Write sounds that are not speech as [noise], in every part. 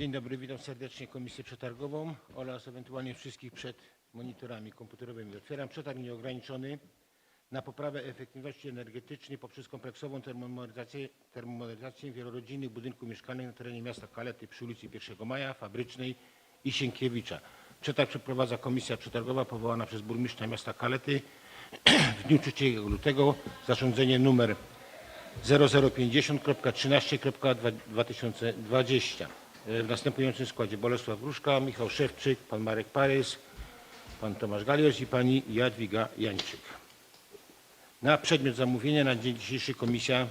Dzień dobry, witam serdecznie Komisję Przetargową oraz ewentualnie wszystkich przed monitorami komputerowymi. Otwieram przetarg nieograniczony na poprawę efektywności energetycznej poprzez kompleksową termomodernizację, termomodernizację wielorodzinnych budynków mieszkalnych na terenie miasta Kalety przy ulicy 1 Maja, Fabrycznej i Sienkiewicza. Przetarg przeprowadza Komisja Przetargowa powołana przez burmistrza miasta Kalety [clears throat] w dniu 3 lutego zarządzenie numer 0050.13.2020 w następującym składzie Bolesław Gruszka, Michał Szewczyk, pan Marek Parys, pan Tomasz Galios i pani Jadwiga Jańczyk. Na przedmiot zamówienia na dzień dzisiejszy komisja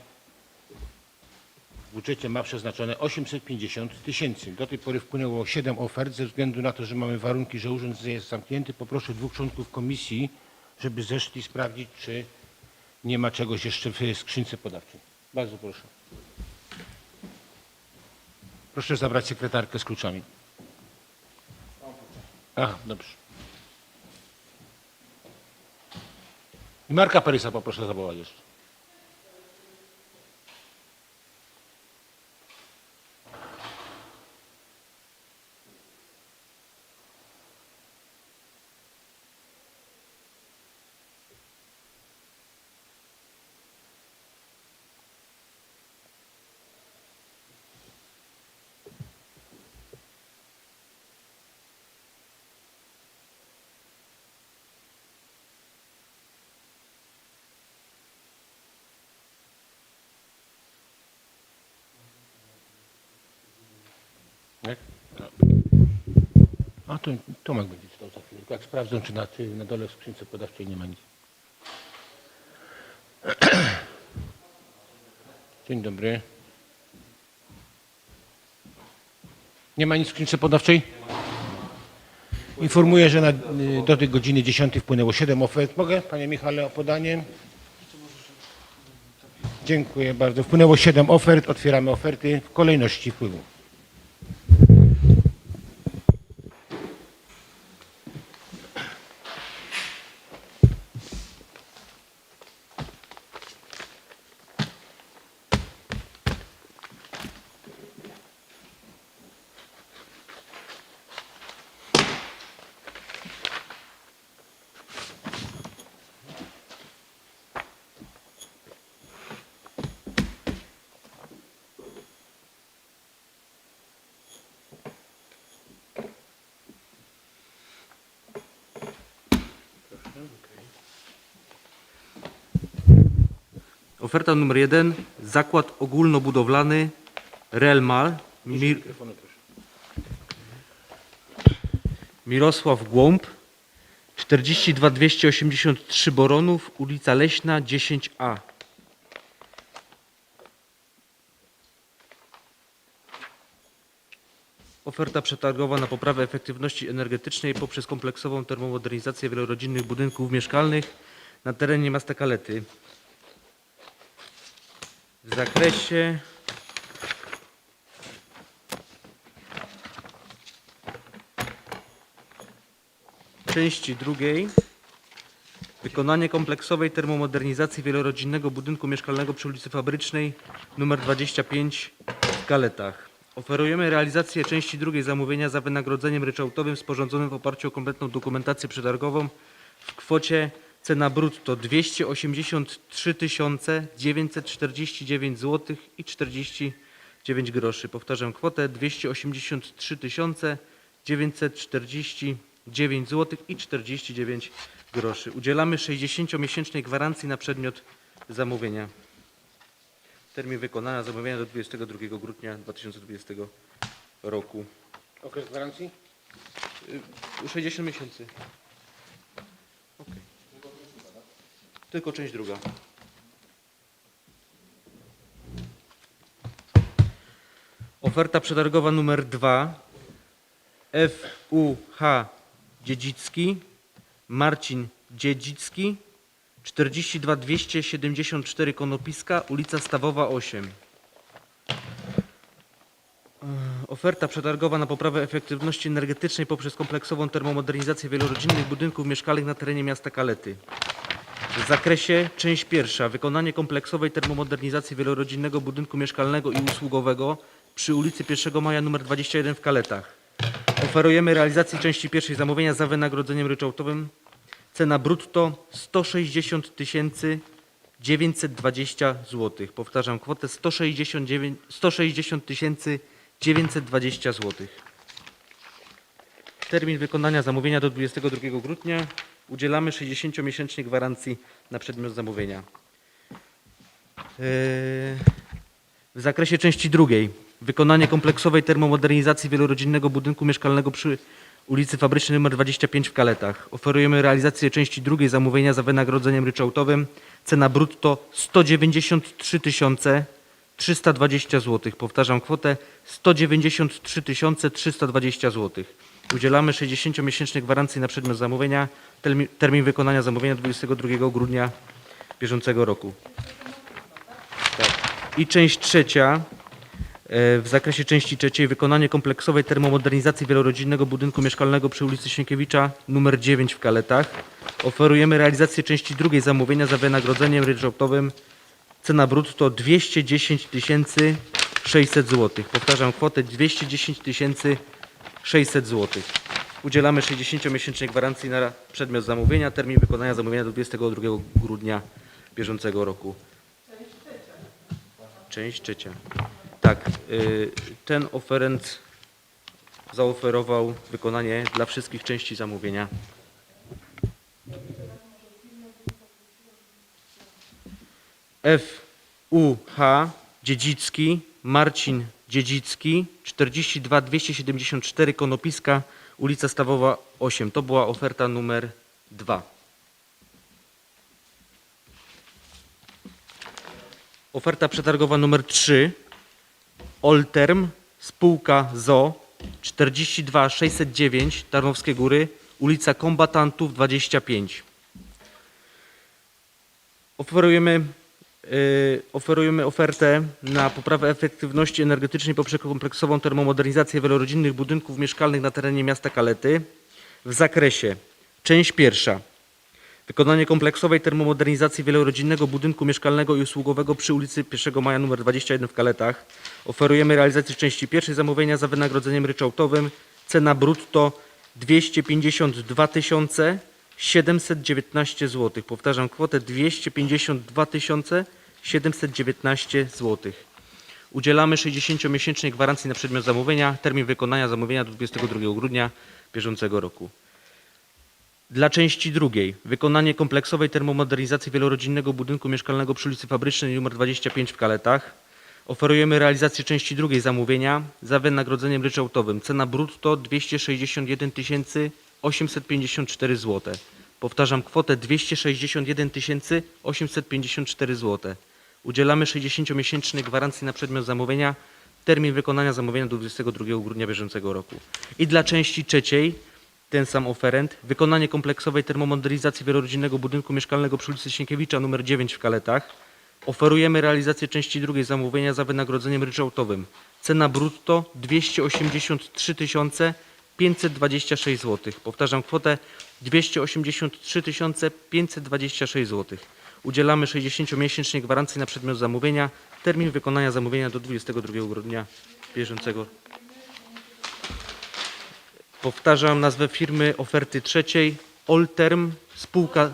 w budżecie ma przeznaczone 850 tysięcy. Do tej pory wpłynęło 7 ofert. Ze względu na to, że mamy warunki, że urząd jest zamknięty, poproszę dwóch członków komisji, żeby zeszli sprawdzić, czy nie ma czegoś jeszcze w skrzynce podawczej. Bardzo proszę. Proszę zabrać sekretarkę z kluczami. A, dobrze. I Marka Parysa poproszę zawołać jeszcze. Jak? A to Tomek będzie czytał za chwilę. Jak sprawdzą, czy na, czy na dole w skrzynce podawczej nie ma nic. [clears throat] Dzień dobry. Nie ma nic w skrzynce podawczej? Informuję, że na, y, do tej godziny 10 wpłynęło 7 ofert. Mogę, panie Michale, o podanie? Dziękuję bardzo. Wpłynęło 7 ofert. Otwieramy oferty w kolejności wpływu. Oferta numer jeden. Zakład ogólnobudowlany Relmal. Mir. Mirosław Głąb. 42 283 Boronów, ulica Leśna 10A. Oferta przetargowa na poprawę efektywności energetycznej poprzez kompleksową termomodernizację wielorodzinnych budynków mieszkalnych na terenie miasta Kalety. Zakresie części drugiej wykonanie kompleksowej termomodernizacji wielorodzinnego budynku mieszkalnego przy ulicy Fabrycznej nr 25 w Kaletach. Oferujemy realizację części drugiej zamówienia za wynagrodzeniem ryczałtowym sporządzonym w oparciu o kompletną dokumentację przetargową w kwocie cena brutto 283 949 zł i 49 groszy. Powtarzam kwotę 283 949 zł i 49 groszy. Udzielamy 60-miesięcznej gwarancji na przedmiot zamówienia. Termin wykonania zamówienia do 22 grudnia 2020 roku. Okres gwarancji? Y, 60 miesięcy. Tylko część druga. Oferta przetargowa numer 2 FUH Dziedzicki Marcin Dziedzicki 42 274 Konopiska ulica Stawowa 8 Oferta przetargowa na poprawę efektywności energetycznej poprzez kompleksową termomodernizację wielorodzinnych budynków mieszkalnych na terenie miasta Kalety. W zakresie część pierwsza wykonanie kompleksowej termomodernizacji wielorodzinnego budynku mieszkalnego i usługowego przy ulicy 1 Maja nr 21 w Kaletach. Oferujemy realizację części pierwszej zamówienia za wynagrodzeniem ryczałtowym. Cena brutto 160 920 zł. Powtarzam kwotę 169 160 920 zł. Termin wykonania zamówienia do 22 grudnia. Udzielamy 60-miesięcznej gwarancji na przedmiot zamówienia. Yy, W zakresie części drugiej. Wykonanie kompleksowej termomodernizacji wielorodzinnego budynku mieszkalnego przy ulicy Fabrycznej nr 25 w Kaletach. Oferujemy realizację części drugiej zamówienia za wynagrodzeniem ryczałtowym. Cena brutto 193 320 zł. Powtarzam kwotę 193 320 zł. Udzielamy 60-miesięcznej gwarancji na przedmiot zamówienia. Termin, wykonania zamówienia 22 grudnia bieżącego roku. Tak. I część trzecia. e, W zakresie części trzeciej wykonanie kompleksowej termomodernizacji wielorodzinnego budynku mieszkalnego przy ulicy Sienkiewicza nr 9 w Kaletach. Oferujemy realizację części drugiej zamówienia za wynagrodzeniem ryczałtowym. Cena brutto 210 600 zł. Powtarzam kwotę 210 600 zł. Udzielamy 60-miesięcznej gwarancji na przedmiot zamówienia. Termin wykonania zamówienia do 22 grudnia bieżącego roku. Część trzecia. Tak, y, ten oferent zaoferował wykonanie dla wszystkich części zamówienia. FUH Dziedzicki, Marcin Dziedzicki, 42 274 Konopiska, ulica Stawowa 8. To była oferta numer 2. Oferta przetargowa numer 3. Olterm, spółka ZO 42 609 Tarnowskie Góry, ulica Kombatantów 25. Oferujemy, oferujemy ofertę na poprawę efektywności energetycznej poprzez kompleksową termomodernizację wielorodzinnych budynków mieszkalnych na terenie miasta Kalety w zakresie część pierwsza Wykonanie kompleksowej termomodernizacji wielorodzinnego budynku mieszkalnego i usługowego przy ulicy 1 Maja nr 21 w Kaletach. Oferujemy realizację części pierwszej zamówienia za wynagrodzeniem ryczałtowym. Cena brutto 252 719 zł. Powtarzam kwotę 252 719 zł. Udzielamy 60-miesięcznej gwarancji na przedmiot zamówienia. Termin wykonania zamówienia do 22 grudnia bieżącego roku. Dla części drugiej wykonanie kompleksowej termomodernizacji wielorodzinnego budynku mieszkalnego przy ulicy Fabrycznej nr 25 w Kaletach. Oferujemy realizację części drugiej zamówienia za wynagrodzeniem ryczałtowym. Cena brutto 261 854 zł. Powtarzam kwotę 261 854 zł. Udzielamy 60-miesięcznej gwarancji na przedmiot zamówienia. Termin wykonania zamówienia do 22 grudnia bieżącego roku. I dla części trzeciej ten sam oferent. Wykonanie kompleksowej termomodernizacji wielorodzinnego budynku mieszkalnego przy ulicy Sienkiewicza nr 9 w Kaletach. Oferujemy realizację części drugiej zamówienia za wynagrodzeniem ryczałtowym. Cena brutto 283 526 zł. Powtarzam kwotę 283 526 zł. Udzielamy 60-miesięcznej gwarancji na przedmiot zamówienia. Termin wykonania zamówienia do 22 grudnia bieżącego Powtarzam nazwę firmy oferty trzeciej. Olterm, spółka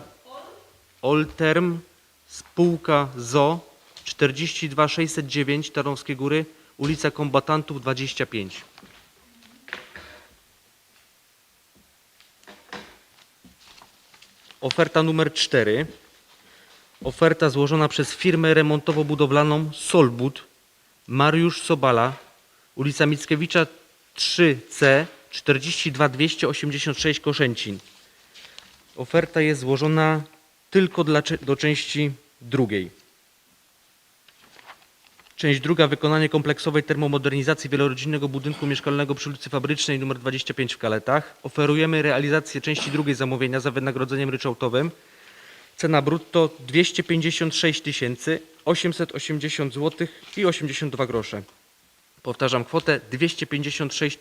Olterm, spółka ZO 42 609 Tarnowskie Góry, ulica Kombatantów 25. Oferta numer 4. Oferta złożona przez firmę remontowo-budowlaną Solbud Mariusz Sobala, ulica Mickiewicza 3C 42 286 Koszęcin. Oferta jest złożona tylko dla, do części drugiej. Część druga wykonanie kompleksowej termomodernizacji wielorodzinnego budynku mieszkalnego przy ulicy Fabrycznej nr 25 w Kaletach. Oferujemy realizację części drugiej zamówienia za wynagrodzeniem ryczałtowym. Cena brutto 256 880 zł i 82 grosze. Powtarzam kwotę 256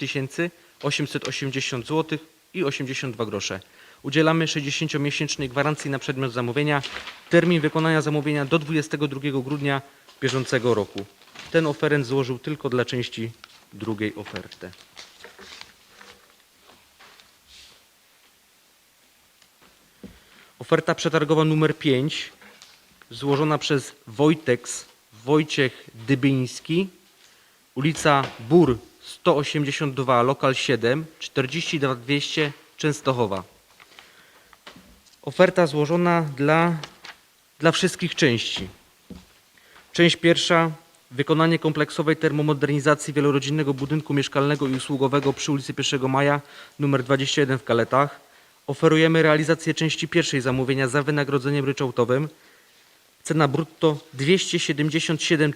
880 zł i 82 grosze. Udzielamy 60-miesięcznej gwarancji na przedmiot zamówienia. Termin wykonania zamówienia do 22 grudnia bieżącego roku. ten oferent złożył tylko dla części drugiej ofertę. Oferta przetargowa numer 5 złożona przez Wojteks Wojciech Dybyński, ulica Bór 182, lokal 7, 42200 Częstochowa. Oferta złożona dla, dla wszystkich części. Część pierwsza wykonanie kompleksowej termomodernizacji wielorodzinnego budynku mieszkalnego i usługowego przy ulicy 1 Maja nr 21 w Kaletach. Oferujemy realizację części pierwszej zamówienia za wynagrodzeniem ryczałtowym. Cena brutto 277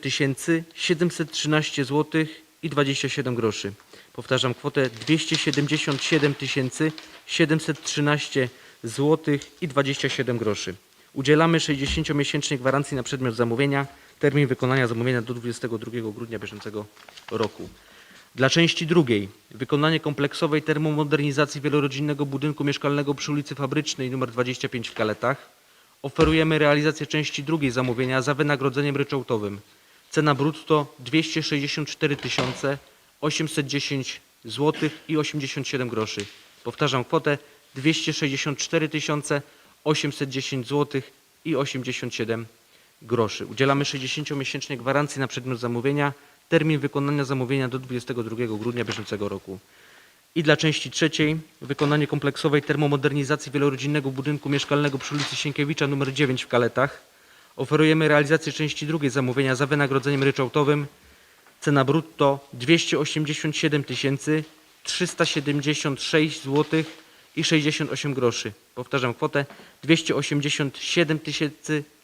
713 zł i 27 groszy. Powtarzam kwotę 277 713 zł i 27 groszy. Udzielamy 60-miesięcznej gwarancji na przedmiot zamówienia. Termin wykonania zamówienia do 22 grudnia bieżącego roku. Dla części drugiej wykonanie kompleksowej termomodernizacji wielorodzinnego budynku mieszkalnego przy ulicy Fabrycznej nr 25 w Kaletach. Oferujemy realizację części drugiej zamówienia za wynagrodzeniem ryczałtowym. Cena brutto 264 810 zł i 87 groszy. Powtarzam kwotę 264 810 zł i 87 groszy. Udzielamy 60-miesięcznej gwarancji na przedmiot zamówienia. Termin wykonania zamówienia do 22 grudnia bieżącego roku. I dla części trzeciej wykonanie kompleksowej termomodernizacji wielorodzinnego budynku mieszkalnego przy ulicy Sienkiewicza nr 9 w Kaletach. Oferujemy realizację części drugiej zamówienia za wynagrodzeniem ryczałtowym. Cena brutto 287 376 zł i 68 groszy. Powtarzam kwotę 287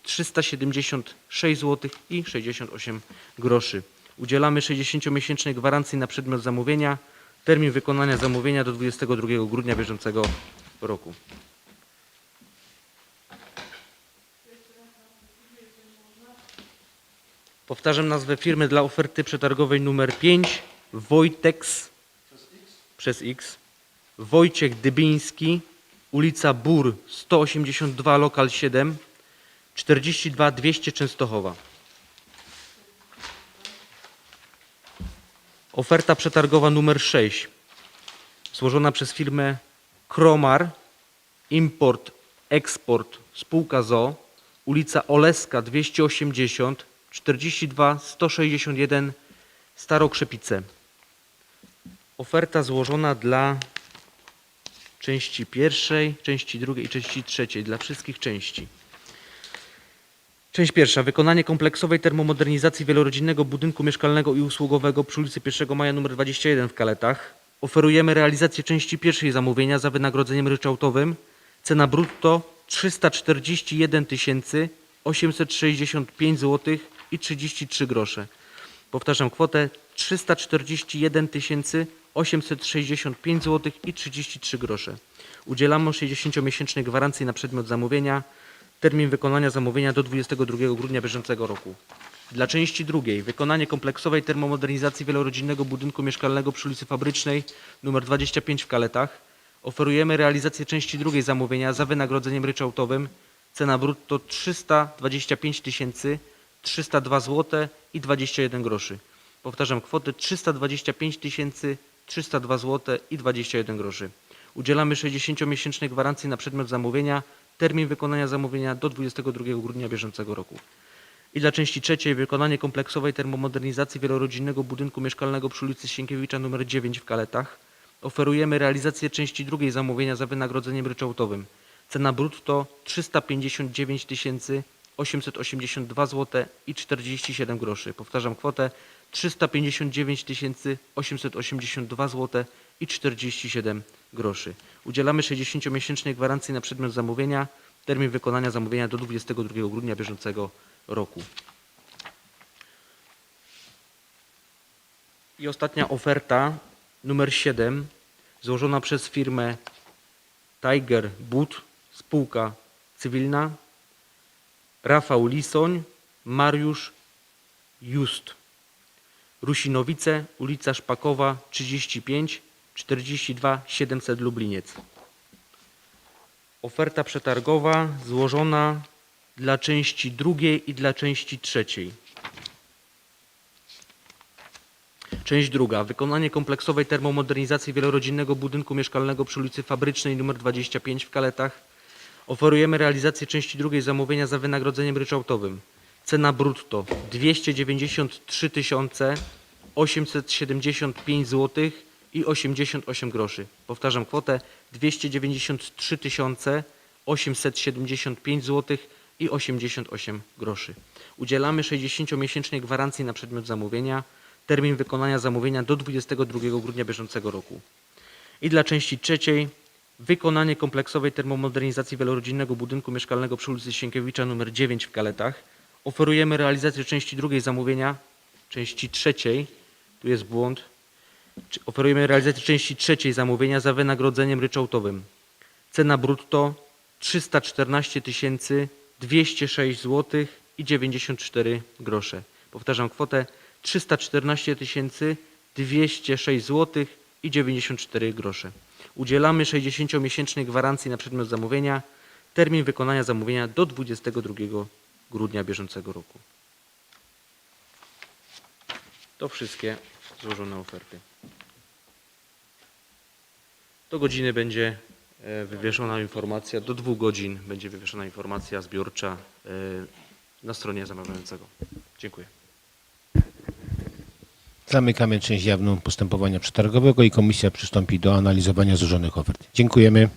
376 zł i 68 groszy. Udzielamy 60-miesięcznej gwarancji na przedmiot zamówienia. Termin wykonania zamówienia do 22 grudnia bieżącego roku. Powtarzam nazwę firmy dla oferty przetargowej numer 5 Wojtex przez X Wojciech Dybiński ulica Bór 182 lokal 7 42 200 Częstochowa. Oferta przetargowa numer 6 złożona przez firmę Kromar Import Eksport spółka ZO ulica Oleska 280 42 161 Starokrzepice. Oferta złożona dla części pierwszej, części drugiej i części trzeciej, dla wszystkich części. Część pierwsza. Wykonanie kompleksowej termomodernizacji wielorodzinnego budynku mieszkalnego i usługowego przy ulicy 1 Maja nr 21 w Kaletach. Oferujemy realizację części pierwszej zamówienia za wynagrodzeniem ryczałtowym. Cena brutto 341 865 zł i 33 grosze. Powtarzam kwotę 341 865 zł i 33 grosze. Udzielamy 60-miesięcznej gwarancji na przedmiot zamówienia. Termin wykonania zamówienia do 22 grudnia bieżącego roku. Dla części drugiej wykonanie kompleksowej termomodernizacji wielorodzinnego budynku mieszkalnego przy ulicy Fabrycznej nr 25 w Kaletach. Oferujemy realizację części drugiej zamówienia za wynagrodzeniem ryczałtowym. Cena brutto 325 302 zł i 21 groszy. Powtarzam kwotę 325 302 zł i 21 groszy. Udzielamy 60-miesięcznej gwarancji na przedmiot zamówienia. Termin wykonania zamówienia do 22 grudnia bieżącego roku. I dla części trzeciej wykonanie kompleksowej termomodernizacji wielorodzinnego budynku mieszkalnego przy ulicy Sienkiewicza nr 9 w Kaletach. Oferujemy realizację części drugiej zamówienia za wynagrodzeniem ryczałtowym. Cena brutto 359 882 zł i 47 groszy. Powtarzam kwotę 359 882 zł i 47 groszy. Udzielamy 60-miesięcznej gwarancji na przedmiot zamówienia. Termin wykonania zamówienia do 22 grudnia bieżącego roku. I ostatnia oferta numer 7 złożona przez firmę Tiger Boot, spółka cywilna. Rafał Lisoń, Mariusz Just. Rusinowice, ulica Szpakowa 35 42 700 Lubliniec. Oferta przetargowa złożona dla części drugiej i dla części trzeciej. Część druga. Wykonanie kompleksowej termomodernizacji wielorodzinnego budynku mieszkalnego przy ulicy Fabrycznej nr 25 w Kaletach. Oferujemy realizację części drugiej zamówienia za wynagrodzeniem ryczałtowym. Cena brutto 293 875 zł i 88 groszy. Powtarzam kwotę 293 875 zł i 88 groszy. Udzielamy 60-miesięcznej gwarancji na przedmiot zamówienia. Termin wykonania zamówienia do 22 grudnia bieżącego roku. I dla części trzeciej wykonanie kompleksowej termomodernizacji wielorodzinnego budynku mieszkalnego przy ulicy Sienkiewicza nr 9 w Kaletach. Oferujemy realizację części drugiej zamówienia, części trzeciej, tu jest błąd, oferujemy realizację części trzeciej zamówienia za wynagrodzeniem ryczałtowym. Cena brutto 314 206 zł i 94 grosze. Powtarzam kwotę 314 206 zł i 94 grosze. Udzielamy 60-miesięcznej gwarancji na przedmiot zamówienia. Termin wykonania zamówienia do 22 grudnia bieżącego roku. To wszystkie złożone oferty. Do godziny będzie e, wywieszona informacja, do dwóch godzin będzie wywieszona informacja zbiorcza e, na stronie zamawiającego. Dziękuję. Zamykamy część jawną postępowania przetargowego i komisja przystąpi do analizowania złożonych ofert. Dziękujemy.